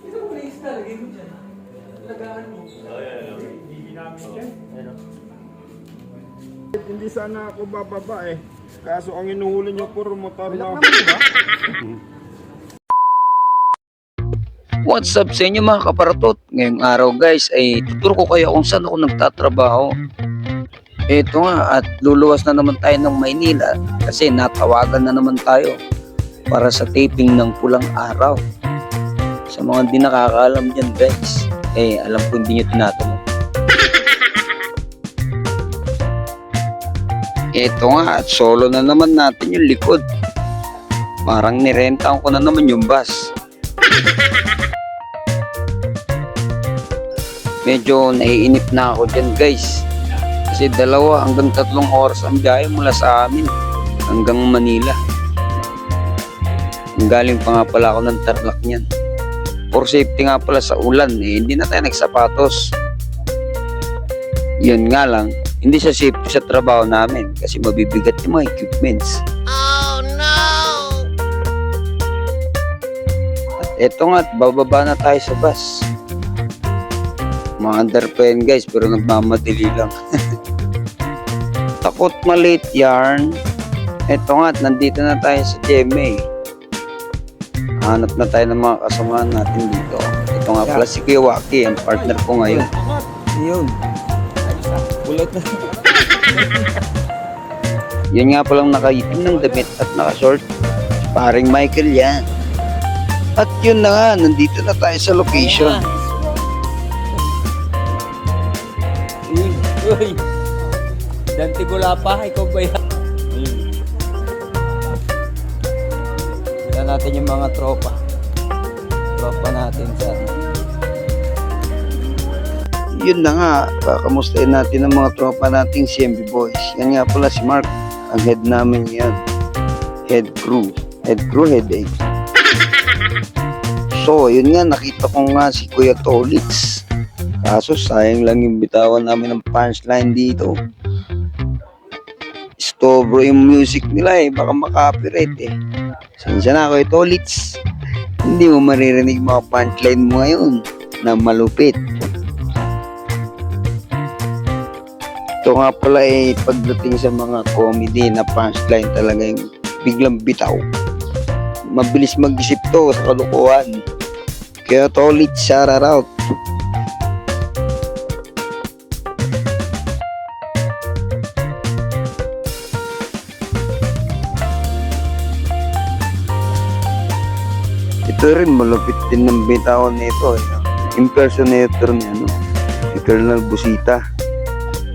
Ito na isda, lagay mo dyan. Lagaan mo. Hindi sana ako bababa eh. Kaso ang inuhuli niyo puro motor na. What's up sa inyo mga kaparatot? Ngayong araw guys ay tuturo ko kayo kung saan ako nagtatrabaho. Ito nga at luluwas na naman tayo ng Maynila kasi natawagan na naman tayo para sa taping ng pulang araw. Sa mga di nakakaalam dyan guys, eh alam ko hindi nyo tinatanong. Ito nga at solo na naman natin yung likod. Parang nirentahan ko na naman yung bus. medyo naiinip na ako dyan guys kasi dalawa hanggang tatlong oras ang biyahe mula sa amin hanggang Manila. Ang galing pa nga pala ako ng Tarlac niyan. For safety nga pala sa ulan eh, hindi na tayo nagsapatos. Yun nga lang hindi sa safety sa trabaho namin kasi mabibigat yung mga equipments. At eto nga bababa na tayo sa bus. Mga under pa yan guys pero nagmamadali lang takot malit yarn. Eto nga nandito na tayo sa GMA hanap na tayo ng mga kasamahan natin dito. Ito nga pala si Kuya Waki ang partner ko ngayon. Yun. Ulat na. yun nga palang nakaitim ng damit at nakashort. Paring Michael yan. At yun na nga nandito na tayo sa location. Uy, uy. Dante Gulapa, ikaw ba yan? Kita natin yung mga tropa. Tropa natin sa yun na nga, kakamustahin natin ang mga tropa nating CMB Boys. Yan nga pala si Mark, ang head namin yan. Head crew. Head crew, head eight. So, yun nga, nakita ko nga si Kuya Tolitz. Kaso, sayang lang yung bitawan namin ng punchline dito. Stobro yung music nila eh, baka makapirate eh. Sensya na Kuya Tolitz. Hindi mo maririnig mga punchline mo ngayon na malupit. Ito nga pala eh, pagdating sa mga comedy na punchline talaga yung biglang bitaw. Mabilis mag-isip to sa kalukuhan. Kaya tolit, shout out. Ito rin, malupit din ng bitawan nito. Eh. Impersonator ni ano, si Colonel Busita.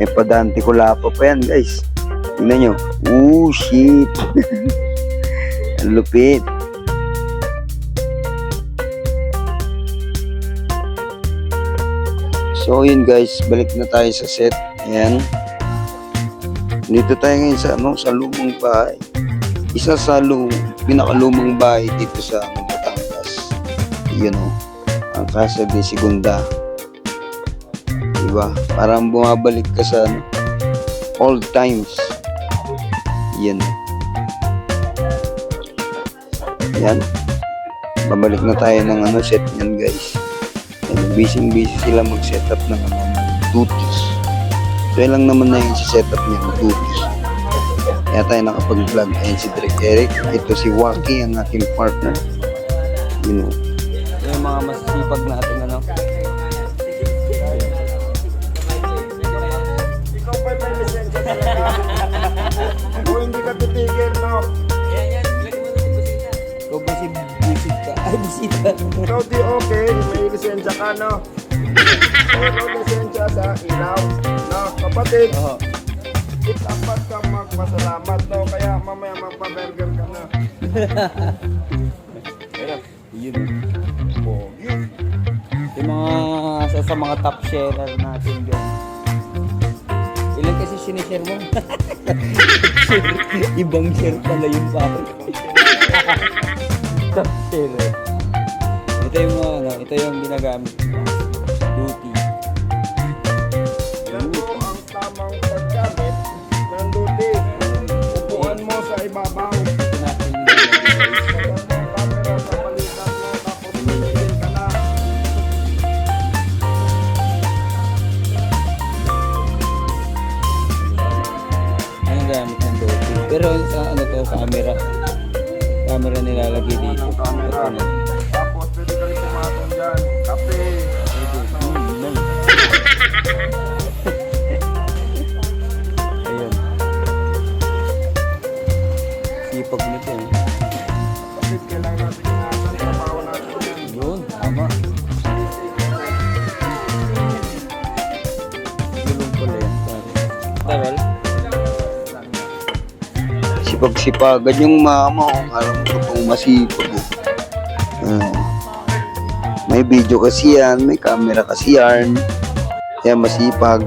May padante ko lapa pa yan, guys. Tingnan nyo. Oh, shit. Ang lupit. So, yun guys. Balik na tayo sa set. Ayan. Dito tayo ngayon sa, ano, sa lumang bahay. Isa sa lum, pinakalumang bahay dito sa ano. Yun o. Ang Casa de Segunda. Diba? Parang bumabalik ka sa ano, old times. Yan. Yan. Babalik na tayo ng ano set niyan guys. Yan, busy busy sila mag-set up ng ano, duties. So yan lang naman na yung setup niya duties. Kaya tayo nakapag-vlog. Ayan si Direk Eric. Ito si Waki, ang ating partner. You know. Mga masisipag natin ano. Ikaw pa may lisensya talaga. Kung hindi ka titigil, no? Ikaw ba si Busit ka? Ay, Busita. Ikaw di okay, may lisensya ka, no? Pero lisensya sa ilaw, no? Kapatid, Oo. dapat ka magpasalamat, no? Kaya mamaya magpa-burger ka na. mga sa, sa mga top sharer natin dyan. Ilan kasi sinishare mo? Ibang share pala yung pare. top sharer. Ito yung ano, ito yung ginagamit Camera nilalagay dito. camera. Tapos pwede ka rin tumatong dyan. Kape. Hmm, yan. Sipag-sipagan yung mama ko. Alam ko itong masipag. Ah. may video kasi yan, may camera kasi yan. Kaya masipag.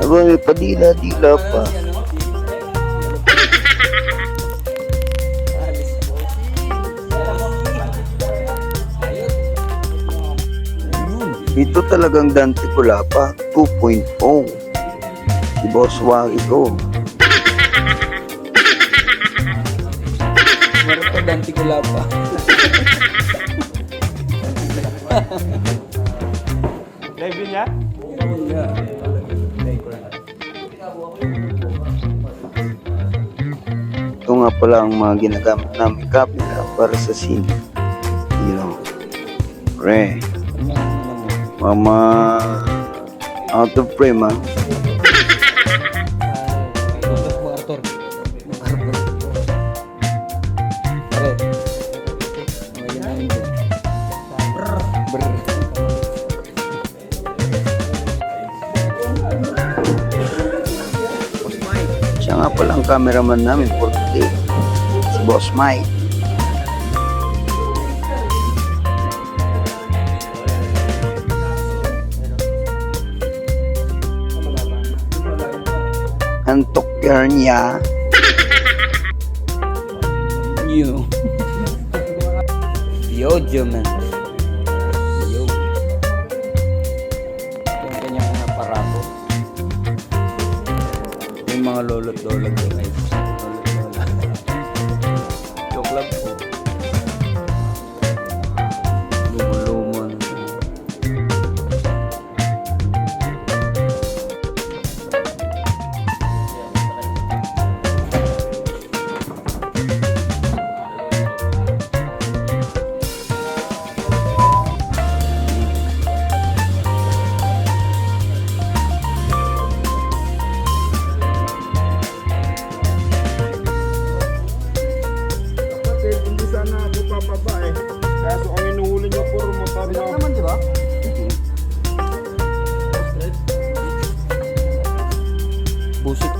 Aba, may padila-dila pa. Ito talagang Dante Kulapa 2.0. Si Boss Wagi ko. Meron pa danti gula pa. Live yun ya? Ito nga pala ang mga ginagamit namin camera para sa scene. You know. Pre, mama out of frame. Brr. Siya nga pala ang cameraman namin for today. Si Boss Mike. Antok niya. You. Yo, man. Yo. Yung kanyang aparato. Yung mga lolo't lola ko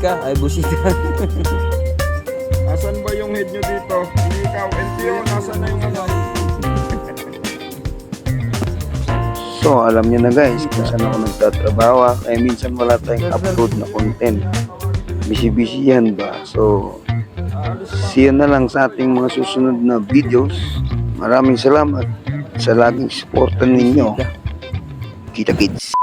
ka. Ay, busit ka. Asan ba yung head nyo dito? Hindi ikaw, LTO, nasan na yung ano? So, alam niyo na guys kung saan ako nagtatrabaho. ah. Kaya minsan wala tayong upload na content. Busy-busy yan ba? So, see you na lang sa ating mga susunod na videos. Maraming salamat sa laging suporta ninyo. Kita kids.